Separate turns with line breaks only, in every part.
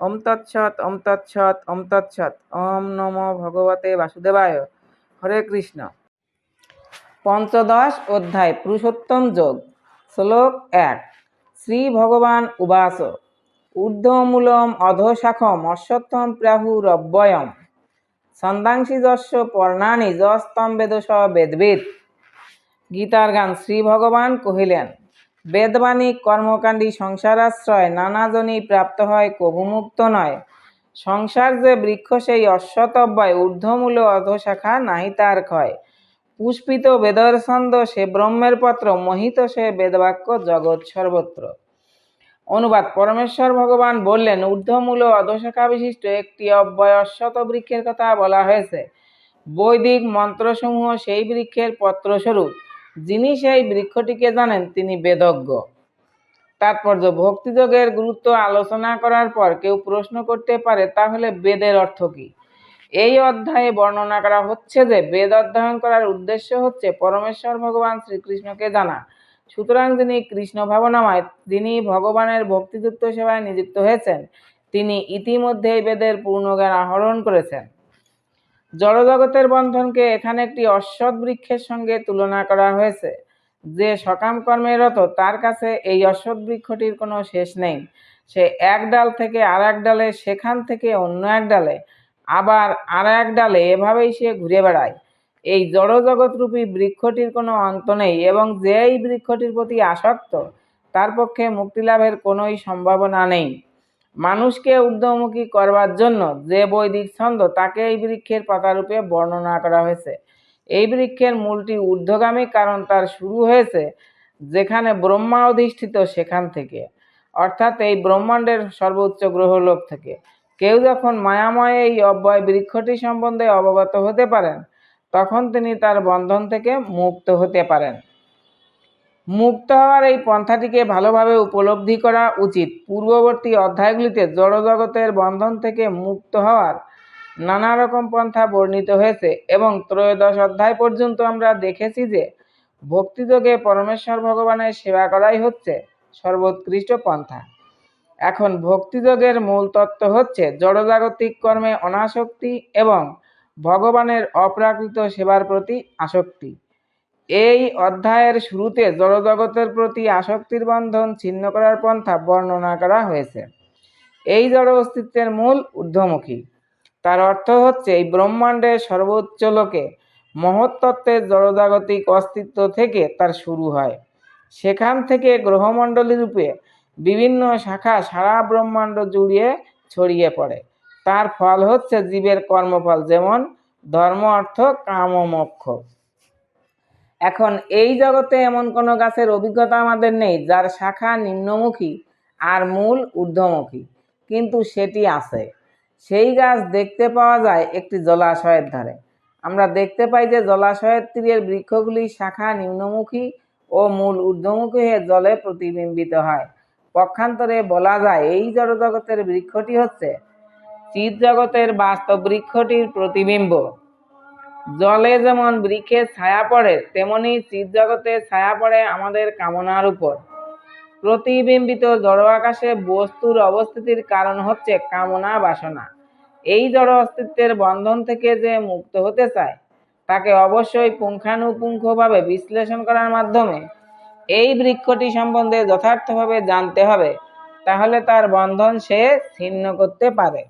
ওম তৎসৎ ওম তৎসৎ ওম তৎসৎ। ওম নমো ভগবতে বাসুদেবায়। হরে কৃষ্ণ। পঞ্চদশ অধ্যায়, পুরুষোত্তম যোগ, শ্লোক এক। শ্রী ভগবান উবাস ঊর্ধ্বমূলম অধোশাখম অশ্বত্থম প্রাহুরব্যয়ম ছন্দাংশি যস্য পর্ণানি যস্তম বেদস গীতার গান শ্রী ভগবান কহিলেন বেদবাণী কর্মকাণ্ডী সংসারাশ্রয় নানাজনই প্রাপ্ত হয়, কবুমুক্ত নয়। সংসার যে বৃক্ষ, সেই অশ্বতব্যয় ঊর্ধ্বমূল অধশাখা নাহি তার ক্ষয়। পুষ্পিত বেদর ছন্দ সে ব্রহ্মের পত্র, মোহিত সে বেদবাক্য জগৎ সর্বত্র। অনুবাদ, পরমেশ্বর ভগবান বললেন, ঊর্ধ্বমূল অধশাখা বিশিষ্ট একটি অব্যয় অশ্বত বৃক্ষের কথা বলা হয়েছে। বৈদিক মন্ত্রসমূহ সেই বৃক্ষের পত্রস্বরূপ। যিনি সেই বৃক্ষটিকে জানেন, তিনি বেদজ্ঞ। তাৎপর্য, ভক্তিযোগের গুরুত্ব আলোচনা করার পর কেউ প্রশ্ন করতে পারে, তাহলে বেদের অর্থ কী? এই অধ্যায়ে বর্ণনা করা হচ্ছে যে, বেদ অধ্যয়ন করার উদ্দেশ্য হচ্ছে পরমেশ্বর ভগবান শ্রীকৃষ্ণকে জানা। সুতরাং যিনি কৃষ্ণ ভাবনাময়, যিনি ভগবানের ভক্তিযুক্ত সেবায় নিযুক্ত হয়েছেন, তিনি ইতিমধ্যেই বেদের পূর্ণ জ্ঞান আহরণ করেছেন। জড়জগতের বন্ধনকে এখানে একটি অশ্বৎ বৃক্ষের সঙ্গে তুলনা করা হয়েছে। যে সকাম কর্মে রত, তার কাছে এই অশ্বৎ বৃক্ষটির কোনো শেষ নেই। সে এক ডাল থেকে আর এক ডালে, সেখান থেকে অন্য এক ডালে, আবার আর এক ডালে এভাবেই সে ঘুরে বেড়ায়। এই জড়জগৎরূপী বৃক্ষটির কোনো অন্ত নেই এবং যে এই বৃক্ষটির প্রতি আসক্ত, তার পক্ষে মুক্তিলাভের কোনোই সম্ভাবনা নেই। মানুষকে ঊর্ধ্বমুখী করবার জন্য যে বৈদিক ছন্দ, তাকে এই বৃক্ষের পাতারূপে বর্ণনা করা হয়েছে। এই বৃক্ষের মূলটি ঊর্ধ্বগামী কারণ তার শুরু হয়েছে যেখানে ব্রহ্মা অধিষ্ঠিত সেখান থেকে। অর্থাৎ এই ব্রহ্মাণ্ডের সর্বোচ্চ গ্রহলোক থেকে। কেউ যখন মায়াময় এই অব্যয় বৃক্ষটি সম্বন্ধে অবগত হতে পারেন, তখন তিনি তার বন্ধন থেকে মুক্ত হতে পারেন। মুক্ত হওয়ার এই পন্থাটিকে ভালোভাবে উপলব্ধি করা উচিত। পূর্ববর্তী অধ্যায়গুলিতে জড়জগতের বন্ধন থেকে মুক্ত হওয়ার নানা রকম পন্থা বর্ণিত হয়েছে এবং ত্রয়োদশ অধ্যায় পর্যন্ত আমরা দেখেছি যে ভক্তিযোগে পরমেশ্বর ভগবানের সেবা করাই হচ্ছে সর্বোৎকৃষ্ট পন্থা। এখন ভক্তিযোগের মূল তত্ত্ব হচ্ছে জড়জাগতিক কর্মে অনাসক্তি এবং ভগবানের অপ্রাকৃত সেবার প্রতি আসক্তি। এই অধ্যায়ের শুরুতে জড়জগতের প্রতি আসক্তির বন্ধন ছিন্ন করার পন্থা বর্ণনা করা হয়েছে। এই জড় অস্তিত্বের মূল ঊর্ধ্বমুখী। তার অর্থ হচ্ছে এই ব্রহ্মাণ্ডের সর্বোচ্চ লোকে মহত্তত্ত্বের জড়জাগতিক অস্তিত্ব থেকে তার শুরু হয়। সেখান থেকে গ্রহমণ্ডলী রূপে বিভিন্ন শাখা সারা ব্রহ্মাণ্ড জুড়িয়ে ছড়িয়ে পড়ে। তার ফল হচ্ছে জীবের কর্মফল, যেমন ধর্ম, অর্থ, কাম ও মোক্ষ। এখন এই জগতে এমন কোনো গাছের অভিজ্ঞতা আমাদের নেই, যার শাখা নিম্নমুখী আর মূল ঊর্ধ্বমুখী। কিন্তু সেটি আছে। সেই গাছ দেখতে পাওয়া যায় একটি জলাশয়ের ধারে। আমরা দেখতে পাই যে জলাশয়ের তীরের বৃক্ষগুলি শাখা নিম্নমুখী ও মূল ঊর্ধ্বমুখী হয়ে জলে প্রতিবিম্বিত হয়। পক্ষান্তরে বলা যায় এই জড়জগতের বৃক্ষটি হচ্ছে চিৎ জগতের বাস্তব বৃক্ষটির প্রতিবিম্ব। জলে যেমন বৃক্ষের ছায়া পড়ে, তেমনি চিৎ জগতে ছায়া পড়ে আমাদের কামনার উপর। প্রতিবিম্বিত জড় আকাশে বস্তুর অবস্থিতির কারণ হচ্ছে কামনা বাসনা। এই জড় অস্তিত্বের বন্ধন থেকে যে মুক্ত হতে চায়, তাকে অবশ্যই পুঙ্খানুপুঙ্খভাবে বিশ্লেষণ করার মাধ্যমে এই বৃক্ষটি সম্বন্ধে যথার্থভাবে জানতে হবে, তাহলে তার বন্ধন সে ছিন্ন করতে পারে।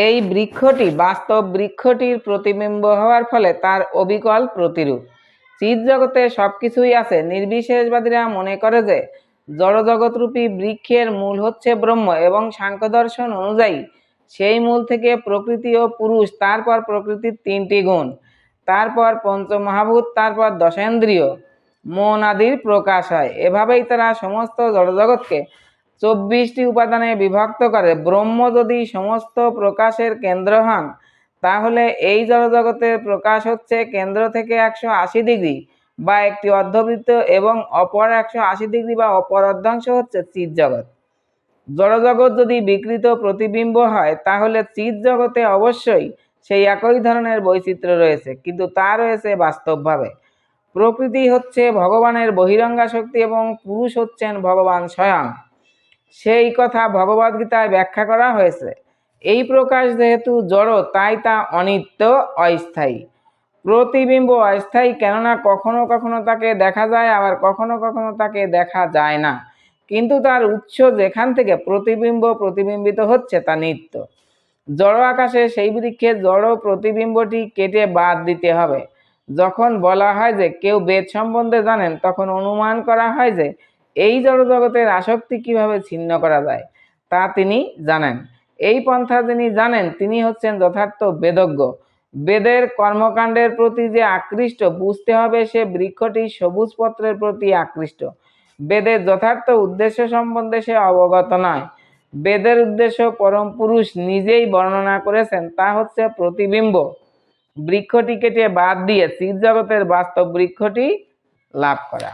এই বৃক্ষটি বাস্তব বৃক্ষটির প্রতিবিম্ব হওয়ার ফলে তার অবিকল প্রতিরূপ। চিৎ জগতে সব কিছুই আছে। নির্বিশেষবাদীরা মনে করে যে, জড়জগৎরূপী বৃক্ষের মূল হচ্ছে ব্রহ্ম এবং সাংখ্য দর্শন অনুযায়ী সেই মূল থেকে প্রকৃতি ও পুরুষ, তারপর প্রকৃতির তিনটি গুণ, তারপর পঞ্চমহাভূত, তারপর দশেন্দ্রিয়। মন আদির প্রকাশ হয়। এভাবেই তারা সমস্ত জড়জগৎকে চব্বিশটি উপাদানে বিভক্ত করে ব্রহ্ম যদি সমস্ত প্রকাশের কেন্দ্র হন, তাহলে এই জড়জগতের প্রকাশ হচ্ছে কেন্দ্র থেকে একশো আশি ডিগ্রি বা একটি অর্ধবৃত্ত এবং অপর একশো আশি ডিগ্রি বা অপর অর্ধাংশ হচ্ছে চিৎ জগৎ। জড়জগৎ যদি বিকৃত প্রতিবিম্ব হয়, তাহলে চিৎ জগতে অবশ্যই সেই একই ধরনের বৈচিত্র্য রয়েছে, কিন্তু তা রয়েছে বাস্তবভাবে। প্রকৃতি হচ্ছে ভগবানের বহিরঙ্গা শক্তি এবং পুরুষ হচ্ছেন ভগবান স্বয়ং। সেই কথা ভগবদ্গীতায় ব্যাখ্যা করা হয়েছে। এই প্রকাশ যেহেতু জড়, তাই তা অনিত্য, অস্থায়ী। প্রতিবিম্ব অস্থায়ী কেননা কখনো কখনো তাকে দেখা যায়, আবার কখনো কখনো তাকে দেখা যায় না। কিন্তু তার উৎস যেখান থেকে প্রতিবিম্ব প্রতিবিম্বিত হচ্ছে তা নিত্য। জড় আকাশে সেই বৃক্ষে জড় প্রতিবিম্বটি কেটে বাদ দিতে হবে। যখন বলা হয় যে কেউ বেদ সম্বন্ধে জানেন, তখন অনুমান করা হয় যে এই জড়জগতের আসক্তি কীভাবে ছিন্ন করা যায় তা তিনি জানেন। এই পন্থা যিনি জানেন, তিনি হচ্ছেন যথার্থ বেদজ্ঞ। বেদের কর্মকাণ্ডের প্রতি যে আকৃষ্ট, বুঝতে হবে সে বৃক্ষটি সবুজ পত্রের প্রতি আকৃষ্ট। বেদের যথার্থ উদ্দেশ্য সম্বন্ধে সে অবগত নয়। বেদের উদ্দেশ্য পরম পুরুষ নিজেই বর্ণনা করেছেন, তা হচ্ছে প্রতিবিম্ব। বৃক্ষটি কেটে বাদ দিয়ে চিৎ জগতের বাস্তব বৃক্ষটি লাভ করা।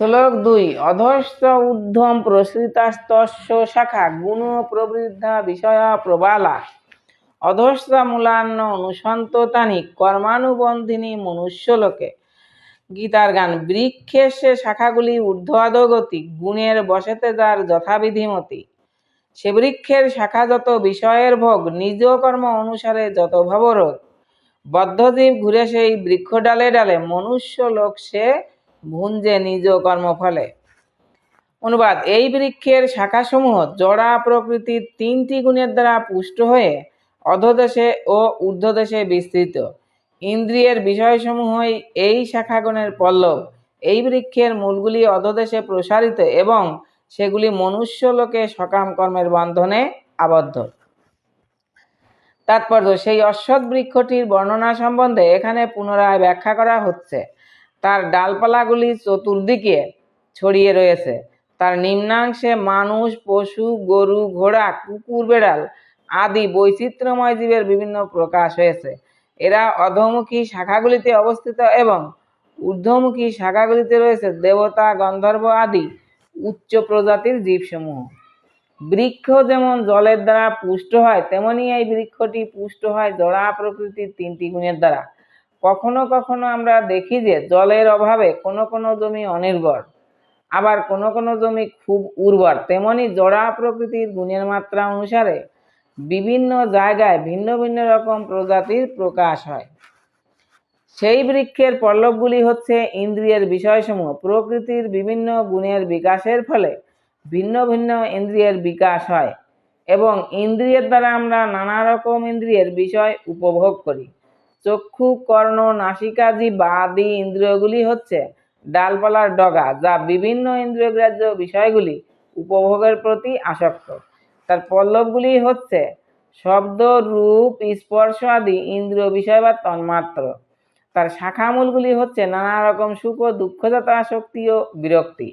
শ্লোক দুই, অধস্থ ঊর্ধ্বম প্রসৃতাস্তস্য শাখা, গুণ প্রবৃদ্ধা বিষয় প্রবালা। অধস্থা মূলান্ন অনুসন্ততানি কর্মানুবন্ধিনী মনুষ্যলোকে গীতার গান বৃক্ষের সে শাখাগুলি ঊর্ধ্বাধগতি, গুণের বসেতে যার যথাবিধিমতি। সে বৃক্ষের শাখা যত বিষয়ের ভোগ, নিজ কর্ম অনুসারে যত ভবরোগ। বদ্ধজীব ঘুরে সেই বৃক্ষ ডালে ডালে, মনুষ্য লোক সে ভুঞ্জে নিজ কর্মফলে। অনুবাদ, এই বৃক্ষের শাখাসমূহ জড়া প্রকৃতির তিনটি গুণের দ্বারা পুষ্ট হয়ে অধদেশে ও ঊর্ধ্বদেশে বিস্তৃত। ইন্দ্রিয়ের বিষয়সমূহই এই শাখাগণের পল্লব। এই বৃক্ষের মূলগুলি অধদেশে প্রসারিত এবং সেগুলি মনুষ্য লোকে সকাম কর্মের বন্ধনে আবদ্ধ। তাৎপর্য, সেই অশ্বৎ বৃক্ষটির বর্ণনা সম্বন্ধে এখানে পুনরায় ব্যাখ্যা করা হচ্ছে। তার ডালপালাগুলি চতুর্দিকে ছড়িয়ে রয়েছে। তার নিম্নাংশে মানুষ, পশু, গরু, ঘোড়া, কুকুর, বেড়াল আদি বৈচিত্র্যময় জীবের বিভিন্ন প্রকাশ হয়েছে। এরা অধমুখী শাখাগুলিতে অবস্থিত এবং ঊর্ধ্বমুখী শাখাগুলিতে রয়েছে দেবতা, গন্ধর্ব আদি উচ্চ প্রজাতির জীবসমূহ। বৃক্ষ যেমন জলের দ্বারা পুষ্ট হয়, তেমনি এই বৃক্ষটি পুষ্ট হয় জড়া প্রকৃতির তিনটি গুণের দ্বারা। কখনো কখনো আমরা দেখি যে জলের অভাবে কোনো কোনো জমি অনির্ভর আবার কোনো কোনো জমি খুব উর্বর। তেমনি জড়া প্রকৃতির গুণের মাত্রা অনুসারে বিভিন্ন জায়গায় ভিন্ন ভিন্ন রকম প্রজাতির প্রকাশ হয়। সেই বৃক্ষের পল্লবগুলি হচ্ছে ইন্দ্রিয়ের বিষয়সমূহ। প্রকৃতির বিভিন্ন গুণের বিকাশের ফলে ভিন্ন ভিন্ন ইন্দ্রিয়ের বিকাশ হয় এবং ইন্দ্রিয়ের দ্বারা আমরা নানা রকম ইন্দ্রিয়ের বিষয় উপভোগ করি। চক্ষু, কর্ণ নাসিকা জিহ্বা আদি ইন্দ্রিয়গুলি হচ্ছে ডালপালার ডগা, যা বিভিন্ন ইন্দ্রিয়গ্রাহ্য বিষয়গুলি উপভোগের প্রতি আসক্ত। তার পল্লবগুলি হচ্ছে শব্দ, রূপ, স্পর্শ আদি ইন্দ্রিয় বিষয় বা তন্মাত্র। তার শাখামূলগুলি হচ্ছে নানা রকম সুখ ও দুঃখজাত আসক্তি ও বিরক্তি।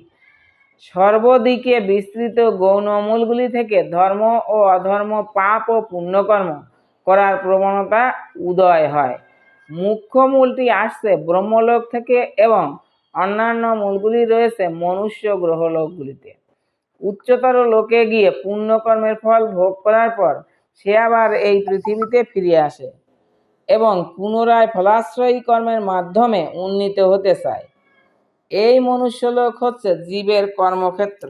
সর্বদিকে বিস্তৃত গৌণ মূলগুলি থেকে ধর্ম ও অধর্ম, পাপ ও পুণ্যকর্ম করার প্রবণতা উদয় হয়। মুখ্য মূলটি আসছে ব্রহ্মলোক থেকে এবং অন্যান্য মূলগুলি রয়েছে মনুষ্য গ্রহলোকগুলিতে। উচ্চতর লোকে গিয়ে পুণ্যকর্মের ফল ভোগ করার পর সে আবার এই পৃথিবীতে ফিরে আসে এবং পুনরায় ফলাশ্রয়ী কর্মের মাধ্যমে উন্নীত হতে চায়। এই মনুষ্যলোক হচ্ছে জীবের কর্মক্ষেত্র।